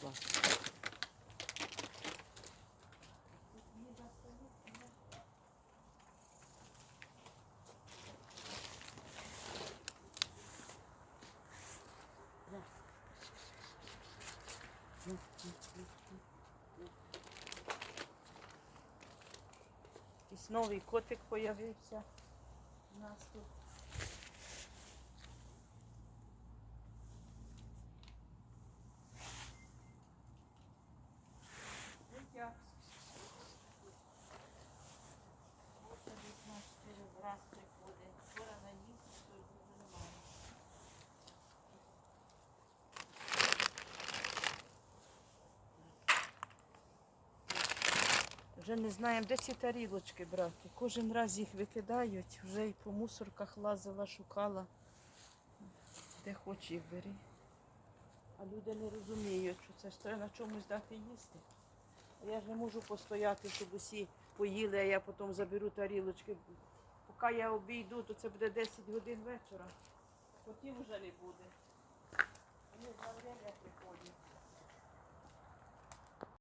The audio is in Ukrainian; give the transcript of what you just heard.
Клас. Якийсь новий котик появився у нас тут. Раз приходить. Вчора на ніс, сьогодні вже немає. Вже не знаємо, де ці тарілочки брати. Кожен раз їх викидають, вже і по мусорках лазила, шукала. Де хоч їх бери. А люди не розуміють, що це треба на чомусь дати їсти. А я ж не можу постояти, щоб усі поїли, а я потім заберу тарілочки. Поки я обійду, то це буде 10 годин вечора. Потім вже не буде.